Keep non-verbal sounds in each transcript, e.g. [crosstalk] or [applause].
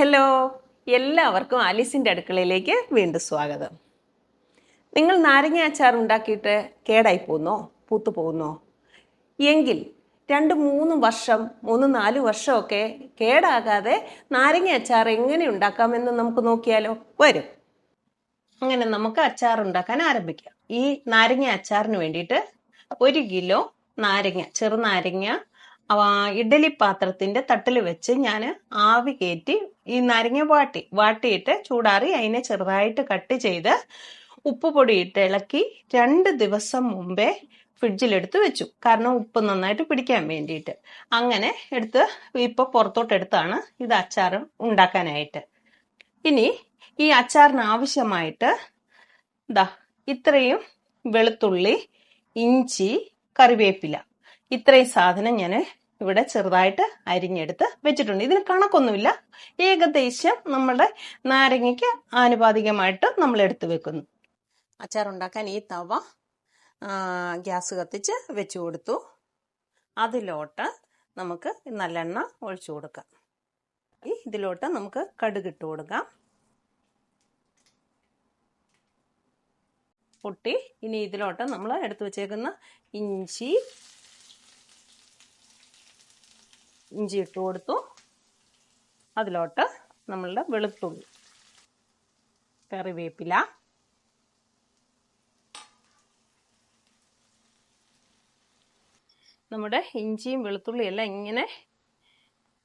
Hello എല്ലാവർക്കും ആലീസിന്റെ അടുക്കളയിലേക്ക് വീണ്ടും സ്വാഗതം. നിങ്ങൾ നാരങ്ങ അച്ചാർ ഉണ്ടാക്കിയിട്ട് കേടായി പോകുന്നോ? പൂത്തു പോകുന്നോ? എങ്കിൽ രണ്ട് മൂന്ന് വർഷം മൂന്ന് നാല് വർഷമൊക്കെ കേടാകാതെ നാരങ്ങ അച്ചാർ എങ്ങനെ ഉണ്ടാക്കാമെന്ന് നമുക്ക് നോക്കിയാലോ? വരും. അങ്ങനെ നമുക്ക് അച്ചാർ ഉണ്ടാക്കാൻ ആരംഭിക്കാം. ഈ നാരങ്ങ അച്ചാറിന് വേണ്ടിയിട്ട് ഒരു കിലോ നാരങ്ങ ചെറുനാരങ്ങ ആ, ഇഡ്ഡലി പാത്രത്തിന്റെ തട്ടിൽ വെച്ച് ഞാൻ ആവി കയറ്റി ഈ നാരങ്ങ വാട്ടി വാട്ടിയിട്ട് ചൂടാറി അതിനെ ചെറുതായിട്ട് കട്ട് ചെയ്ത് ഉപ്പ് പൊടിയിട്ട് ഇളക്കി രണ്ട് ദിവസം മുമ്പേ ഫ്രിഡ്ജിലെടുത്ത് വെച്ചു. കാരണം ഉപ്പ് നന്നായിട്ട് പിടിക്കാൻ വേണ്ടിയിട്ട്. അങ്ങനെ എടുത്ത് ഇപ്പൊ പുറത്തോട്ട് എടുത്താണ് ഇത് അച്ചാർ ഉണ്ടാക്കാനായിട്ട്. ഇനി ഈ അച്ചാറിന് ആവശ്യമായിട്ട് ദാ ഇത്രയും വെളുത്തുള്ളി ഇഞ്ചി കറിവേപ്പില. ഇത്രയും സാധനം ഞാൻ ഇവിടെ ചെറുതായിട്ട് അരിഞ്ഞെടുത്ത് വെച്ചിട്ടുണ്ട്. ഇതിന് കണക്കൊന്നുമില്ല. ഏകദേശം നമ്മുടെ നാരങ്ങയ്ക്ക് ആനുപാതികമായിട്ട് നമ്മൾ എടുത്തു വെക്കുന്നു. അച്ചാർ ഉണ്ടാക്കാൻ ഈ തവ ഗ്യാസ് കത്തിച്ച് വെച്ചു കൊടുത്തു. അതിലോട്ട് നമുക്ക് നല്ലെണ്ണ ഒഴിച്ചു കൊടുക്കാം. ഇതിലോട്ട് നമുക്ക് കടുക് ഇട്ട് കൊടുക്കാം. പൊട്ടി ഇനി ഇതിലോട്ട് നമ്മൾ എടുത്തു വെച്ചേക്കുന്ന ഇഞ്ചി ഇഞ്ചി ഇട്ട് കൊടുത്തു. അതിലോട്ട് നമ്മളുടെ വെളുത്തുള്ളി. കറിവേപ്പില. നമ്മുടെ ഇഞ്ചിയും വെളുത്തുള്ളിയും എല്ലാം ഇങ്ങനെ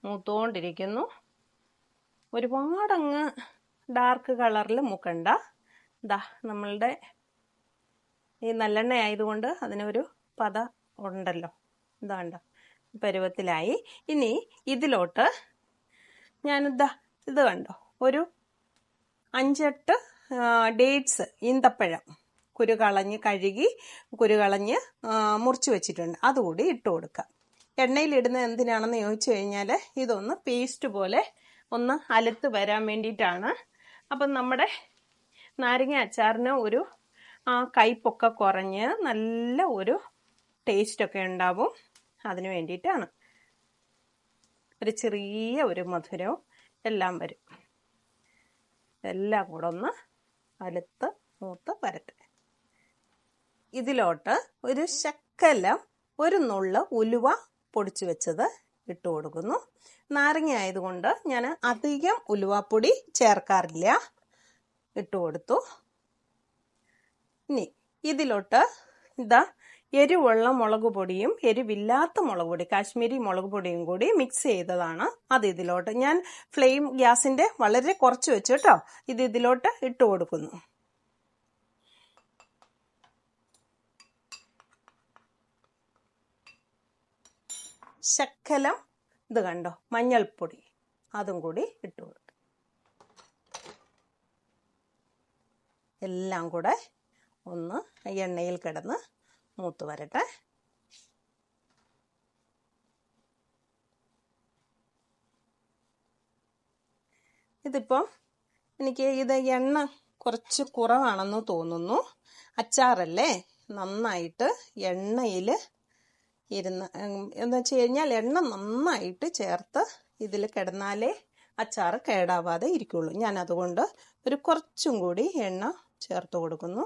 മൂത്തുകൊണ്ടിരിക്കുന്നു ഒരുപാടങ്ങ് ഡാർക്ക് കളറിൽ മുക്കണ്ട. ദാ നമ്മളുടെ ഈ നല്ലെണ്ണ ആയതുകൊണ്ട് അതിനൊരു പത ഉണ്ടല്ലോ. ഇതാണ്ട. പരുവത്തിലായി. ഇനി ഇതിലോട്ട് ഞാനിതാ ഇത് കണ്ടോ? ഒരു അഞ്ചെട്ട് ഡേറ്റ്സ് ഈന്തപ്പഴം കുരു കളഞ്ഞ് കഴുകി കുരു കളഞ്ഞ് മുറിച്ച് വെച്ചിട്ടുണ്ട്. അതുകൂടി ഇട്ട് കൊടുക്കാം. എണ്ണയിലിടുന്നത് എന്തിനാണെന്ന് ചോദിച്ചു കഴിഞ്ഞാൽ ഇതൊന്ന് പേസ്റ്റ് പോലെ ഒന്ന് അലുത്ത് വരാൻ വേണ്ടിയിട്ടാണ്. അപ്പം നമ്മുടെ നാരങ്ങ അച്ചാറിന് ഒരു കയ്പൊക്കെ കുറഞ്ഞ് നല്ല ഒരു ടേസ്റ്റൊക്കെ ഉണ്ടാവും. അതിന് വേണ്ടിയിട്ടാണ്. ഒരു ചെറിയ ഒരു മധുരവും എല്ലാം വരും. എല്ലാം കൂടെ ഒന്ന് അലുത്ത് മൂത്ത് വരട്ടെ ഇതിലോട്ട് ഒരു ശക്കലം ഒരു നുള്ള് ഉലുവ പൊടിച്ചു വെച്ചത് ഇട്ട് കൊടുക്കുന്നു. നാരങ്ങ ആയതുകൊണ്ട് ഞാൻ അധികം ഉലുവാപ്പൊടി ചേർക്കാറില്ല. ഇട്ട് കൊടുത്തു. ഇനി ഇതിലോട്ട് ഇതാ എരിവുള്ള മുളക് പൊടിയും എരിവില്ലാത്ത മുളക് പൊടി കാശ്മീരി മുളക് പൊടിയും കൂടി മിക്സ് ചെയ്തതാണ്. അത് ഇതിലോട്ട് ഞാൻ ഫ്ലെയിം ഗ്യാസിന്റെ വളരെ കുറച്ച് വെച്ചു കേട്ടോ. ഇത് ഇതിലോട്ട് ഇട്ട് കൊടുക്കുന്നു. ശക്കലം ഇത് കണ്ടോ മഞ്ഞൾപ്പൊടി അതും കൂടി ഇട്ട് കൊടുക്കും എല്ലാം കൂടെ ഒന്ന് എണ്ണയിൽ കിടന്ന് മൂത്ത് വരട്ടെ. ഇതിപ്പോൾ എനിക്ക് ഇത് എണ്ണ കുറച്ച് കുറവാണെന്ന് തോന്നുന്നു. അച്ചാറല്ലേ? നന്നായിട്ട് എണ്ണയിൽ ഇരുന്ന് എന്ന് വെച്ച് കഴിഞ്ഞാൽ എണ്ണ നന്നായിട്ട് ചേർത്ത് ഇതിൽ കിടന്നാലേ അച്ചാർ കേടാവാതെ ഇരിക്കുള്ളൂ. ഞാൻ അതുകൊണ്ട് ഒരു കുറച്ചും കൂടി എണ്ണ ചേർത്ത് കൊടുക്കുന്നു.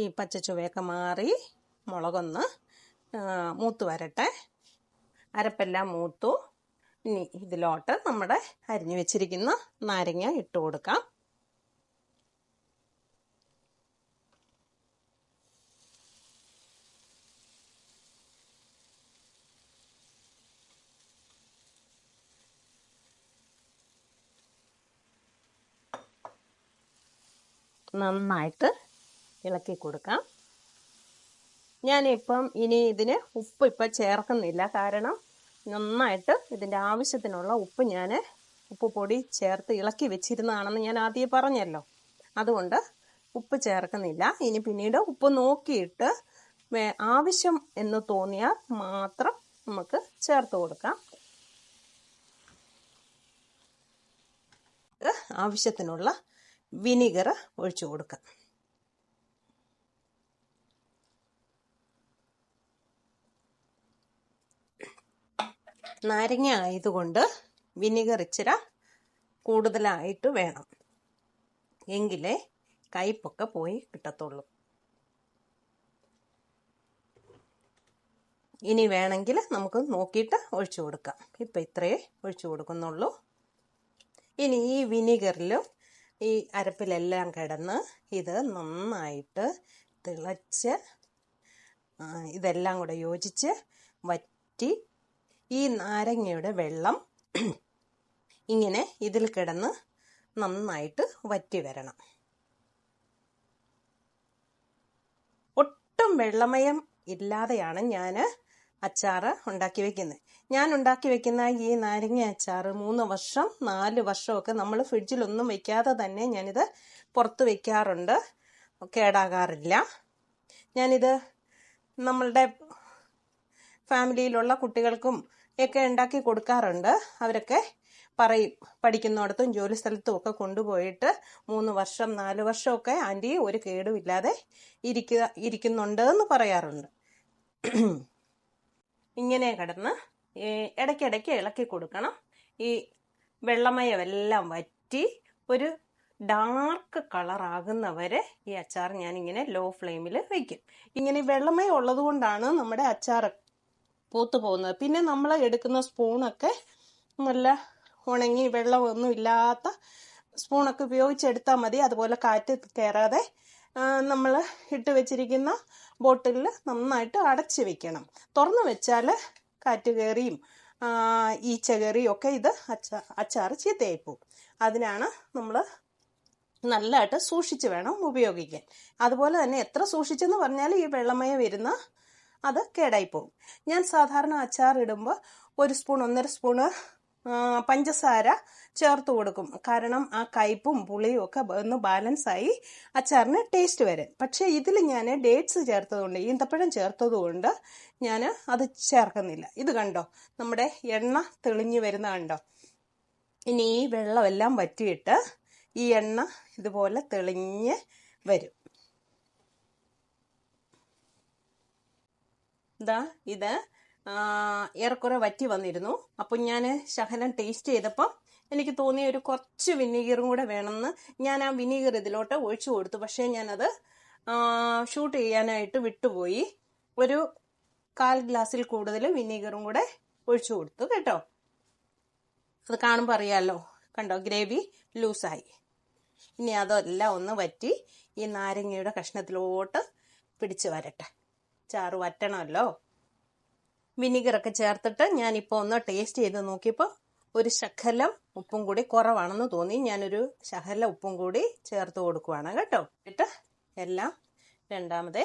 ഈ പച്ച ചുവയൊക്കെ മാറി മുളകൊന്ന് മൂത്ത് വരട്ടെ. അരപ്പെല്ലാം മൂത്തു. ഇനി ഇതിലോട്ട് നമ്മുടെ അരിഞ്ഞു വെച്ചിരിക്കുന്ന നാരങ്ങ ഇട്ട് കൊടുക്കാം. നന്നായിട്ട് ഇളക്കി കൊടുക്കാം. ഞാനിപ്പം ഇനി ഇതിന് ഉപ്പ് ഇപ്പം ചേർക്കുന്നില്ല. കാരണം നന്നായിട്ട് ഇതിന്റെ ആവശ്യത്തിനുള്ള ഉപ്പ് ഞാൻ ഉപ്പ് പൊടി ചേർത്ത് ഇളക്കി വെച്ചിരുന്നതാണെന്ന് ഞാൻ ആദ്യം പറഞ്ഞല്ലോ. അതുകൊണ്ട് ഉപ്പ് ചേർക്കുന്നില്ല. ഇനി പിന്നീട് ഉപ്പ് നോക്കിയിട്ട് ആവശ്യം എന്ന് തോന്നിയാൽ മാത്രം നമുക്ക് ചേർത്ത് കൊടുക്കാം. ആവശ്യത്തിനുള്ള വിനിഗർ ഒഴിച്ചു കൊടുക്കാം. നാരങ്ങ ആയതുകൊണ്ട് വിനിഗർ ഇച്ചിര കൂടുതലായിട്ട് വേണം. എങ്കിലേ കയ്പൊക്കെ പോയി കിട്ടത്തുള്ളൂ. ഇനി വേണമെങ്കിൽ നമുക്ക് നോക്കിയിട്ട് ഒഴിച്ചു കൊടുക്കാം. ഇപ്പം ഇത്രയേ ഒഴിച്ചു കൊടുക്കുന്നുള്ളൂ. ഇനി ഈ വിനിഗറിലും ഈ അരപ്പിലെല്ലാം കിടന്ന് ഇത് നന്നായിട്ട് തിളച്ച് ഇതെല്ലാം കൂടെ യോജിച്ച് വറ്റി ഈ നാരങ്ങയുടെ വെള്ളം [clears throat] ഇങ്ങനെ ഇതിൽ കിടന്ന് നന്നായിട്ട് വറ്റി വരണം. ഒട്ടും വെള്ളമയം ഇല്ലാതെയാണ് ഞാൻ അച്ചാറ് ഉണ്ടാക്കി വെക്കുന്നത്. ഞാൻ ഉണ്ടാക്കി വെക്കുന്ന ഈ നാരങ്ങ അച്ചാറ് മൂന്ന് വർഷം നാല് വർഷമൊക്കെ നമ്മൾ ഫ്രിഡ്ജിലൊന്നും വെക്കാതെ തന്നെ ഞാനിത് പുറത്ത് വെക്കാറുണ്ട്. കേടാകാറില്ല. ഞാനിത് നമ്മളുടെ ഫാമിലിയിലുള്ള കുട്ടികൾക്കും ഒക്കെ ഉണ്ടാക്കി കൊടുക്കാറുണ്ട്. അവരൊക്കെ പറയും പഠിക്കുന്നിടത്തും ജോലി സ്ഥലത്തും ഒക്കെ കൊണ്ടുപോയിട്ട് മൂന്ന് വർഷം നാല് വർഷമൊക്കെ ആന്റി ഒരു കേടുമില്ലാതെ ഇരിക്കുക ഇരിക്കുന്നുണ്ട് എന്ന് പറയാറുണ്ട്. ഇങ്ങനെ കിടന്ന് ഇടയ്ക്കിടയ്ക്ക് ഇളക്കി കൊടുക്കണം. ഈ വെള്ളമയമെല്ലാം വറ്റി ഒരു ഡാർക്ക് കളറാകുന്നവരെ ഈ അച്ചാർ ഞാനിങ്ങനെ ലോ ഫ്ലെയിമിൽ വയ്ക്കും ഇങ്ങനെ വെള്ളമയം ഉള്ളത് കൊണ്ടാണ് നമ്മുടെ അച്ചാർ പൂത്തു പോകുന്നത് പിന്നെ നമ്മൾ എടുക്കുന്ന സ്പൂണൊക്കെ നല്ല ഉണങ്ങി വെള്ളമൊന്നും ഇല്ലാത്ത സ്പൂണൊക്കെ ഉപയോഗിച്ചെടുത്താൽ മതി. അതുപോലെ കാറ്റ് കയറാതെ നമ്മൾ ഇട്ട് വെച്ചിരിക്കുന്ന ബോട്ടിലിൽ നന്നായിട്ട് അടച്ച് വെക്കണം. തുറന്നു വെച്ചാൽ കാറ്റ് കയറിയും ഈച്ച കയറിയും ഒക്കെ ഇത് അച്ചാ അച്ചാർ ചീത്തയായി പോകും അതിനാണ് നമ്മൾ നല്ലതായിട്ട് സൂക്ഷിച്ച് വേണം ഉപയോഗിക്കാൻ. അതുപോലെ തന്നെ എത്ര സൂക്ഷിച്ചെന്ന് പറഞ്ഞാൽ ഈ വെള്ളമയ വരുന്ന അത് കേടായി പോകും ഞാൻ സാധാരണ അച്ചാർ ഇടുമ്പോൾ ഒരു സ്പൂൺ ഒന്നര സ്പൂണ് പഞ്ചസാര ചേർത്ത് കൊടുക്കും. കാരണം ആ കയ്പും പുളിയും ഒക്കെ ഒന്ന് ബാലൻസ് ആയി അച്ചാറിന് ടേസ്റ്റ് വരും. പക്ഷേ ഇതിൽ ഞാൻ ഡേറ്റ്സ് ചേർത്തതുകൊണ്ട് ഈന്തപ്പഴം ചേർത്തതുകൊണ്ട് ഞാൻ അത് ചേർക്കുന്നില്ല. ഇത് കണ്ടോ? നമ്മുടെ എണ്ണ തെളിഞ്ഞു വരുന്ന കണ്ടോ? ഇനി ഈ വെള്ളമെല്ലാം വറ്റിയിട്ട് ഈ എണ്ണ ഇതുപോലെ തെളിഞ്ഞ് വരും. ഇതാ ഇത് ഏറെക്കുറെ വറ്റി വന്നിരുന്നു. അപ്പം ഞാൻ ശകലം ടേസ്റ്റ് ചെയ്തപ്പം എനിക്ക് തോന്നിയ ഒരു കുറച്ച് വിനീഗറും കൂടെ വേണമെന്ന് ഞാൻ ആ വിനീഗർ ഇതിലോട്ട് ഒഴിച്ചു കൊടുത്തു. പക്ഷേ ഞാനത് ഷൂട്ട് ചെയ്യാനായിട്ട് വിട്ടുപോയി. ഒരു കാൽ ഗ്ലാസ്സിൽ കൂടുതൽ വിനീഗറും കൂടെ ഒഴിച്ചു കൊടുത്തു കേട്ടോ. അത് കാണുമ്പോൾ അറിയാമല്ലോ കണ്ടോ? ഗ്രേവി ലൂസായി. ഇനി അതെല്ലാം ഒന്ന് വറ്റി ഈ നാരങ്ങയുടെ കഷ്ണത്തിലോട്ട് പിടിച്ച് വരട്ടെ. ചാറ് വറ്റണമല്ലോ. വിനീഗറൊക്കെ ചേർത്തിട്ട് ഞാനിപ്പോൾ ഒന്ന് ടേസ്റ്റ് ചെയ്ത് നോക്കിയപ്പോൾ ഒരു ശകലം ഉപ്പും കൂടി കുറവാണെന്ന് തോന്നി. ഞാനൊരു ശകല ഉപ്പും കൂടി ചേർത്ത് കൊടുക്കുവാണ് കേട്ടോ. എന്നിട്ട് എല്ലാം രണ്ടാമതേ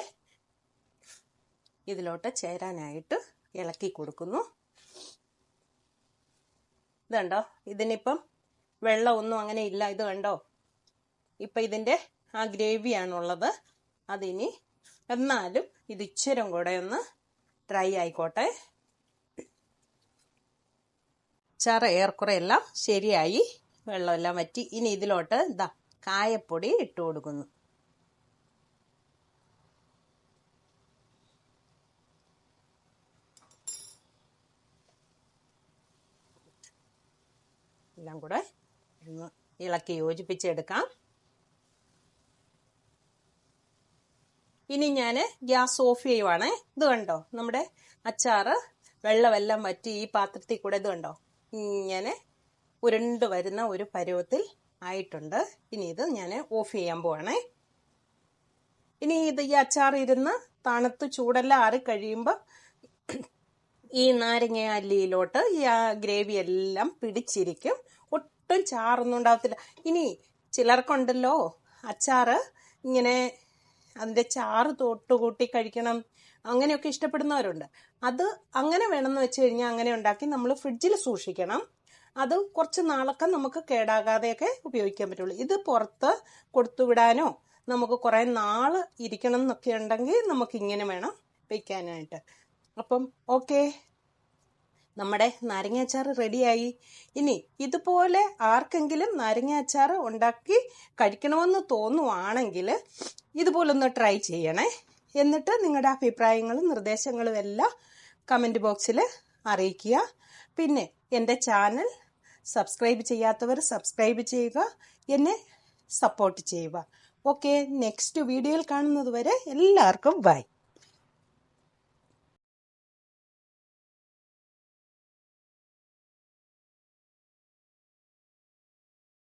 ഇതിലോട്ട് ചേരാനായിട്ട് ഇളക്കി കൊടുക്കുന്നു. ഇതുണ്ടോ? ഇതിനിപ്പം വെള്ളമൊന്നും അങ്ങനെ ഇല്ല. ഇത് കണ്ടോ? ഇപ്പം ഇതിന്റെ ആ ഗ്രേവിയാണുള്ളത്. അതിനി എന്നാലും ഇത് ഇച്ചിരം കൂടെ ഒന്ന് ഡ്രൈ ആയിക്കോട്ടെ. ചറ ഏറെക്കുറെ എല്ലാം ശരിയായി. വെള്ളമെല്ലാം വറ്റി. ഇനി ഇതിലോട്ട് ഇതാ കായപ്പൊടി ഇട്ട് കൊടുക്കുന്നു. എല്ലാം കൂടെ ഒന്ന് ഇളക്കി യോജിപ്പിച്ചെടുക്കാം. ഇനി ഞാൻ ഗ്യാസ് ഓഫ് ചെയ്യുവാണേ. ഇത് കണ്ടോ? നമ്മുടെ അച്ചാറ് വെള്ളമെല്ലാം വറ്റി ഈ പാത്രത്തിൽ കൂടെ ഇത് കണ്ടോ? ഇങ്ങനെ ഉരുണ്ട് വരുന്ന ഒരു പരുവത്തിൽ ആയിട്ടുണ്ട്. ഇനി ഇത് ഞാൻ ഓഫ് ചെയ്യാൻ പോവാണേ. ഇനി ഇത് ഈ അച്ചാർ ഇരുന്ന് തണുത്ത് ചൂടെല്ലാം ആറി കഴിയുമ്പോൾ ഈ നാരങ്ങ അല്ലിയിലോട്ട് ഈ ആ ഗ്രേവി എല്ലാം പിടിച്ചിരിക്കും. ഒട്ടും ചാറൊന്നും ഉണ്ടാവത്തില്ല. ഇനി ചിലർക്കുണ്ടല്ലോ അച്ചാറ് ഇങ്ങനെ അതിന്റെ ചാറ് തൊട്ടുകൂട്ടി കഴിക്കണം. അങ്ങനെയൊക്കെ ഇഷ്ടപ്പെടുന്നവരുണ്ട്. അത് അങ്ങനെ വേണമെന്ന് വെച്ച് കഴിഞ്ഞാൽ അങ്ങനെ ഉണ്ടാക്കി നമ്മൾ ഫ്രിഡ്ജിൽ സൂക്ഷിക്കണം. അത് കുറച്ച് നാളൊക്കെ നമുക്ക് കേടാകാതെയൊക്കെ ഉപയോഗിക്കാൻ പറ്റുള്ളൂ. ഇത് പുറത്ത് കൊടുത്തുവിടാനോ നമുക്ക് കുറേ നാൾ ഇരിക്കണം എന്നൊക്കെ ഉണ്ടെങ്കിൽ നമുക്ക് ഇങ്ങനെ വേണം വയ്ക്കാനായിട്ട് അപ്പം ഓക്കെ. നമ്മുടെ നാരങ്ങ അച്ചാർ റെഡിയായി ഇനി ഇതുപോലെ ആർക്കെങ്കിലും നാരങ്ങ അച്ചാർ ഉണ്ടാക്കി കഴിക്കണമെന്ന് തോന്നുവാണെങ്കിൽ ഇതുപോലൊന്ന് ട്രൈ ചെയ്യണേ. എന്നിട്ട് നിങ്ങളുടെ അഭിപ്രായങ്ങളും നിർദ്ദേശങ്ങളും എല്ലാം കമന്റ് ബോക്സിൽ അറിയിക്കുക. പിന്നെ എന്റെ ചാനൽ സബ്സ്ക്രൈബ് ചെയ്യാത്തവർ സബ്സ്ക്രൈബ് ചെയ്യുക. എന്നെ സപ്പോർട്ട് ചെയ്യുക. ഓക്കെ നെക്സ്റ്റ് വീഡിയോയിൽ കാണുന്നത് വരെ എല്ലാവർക്കും ബൈ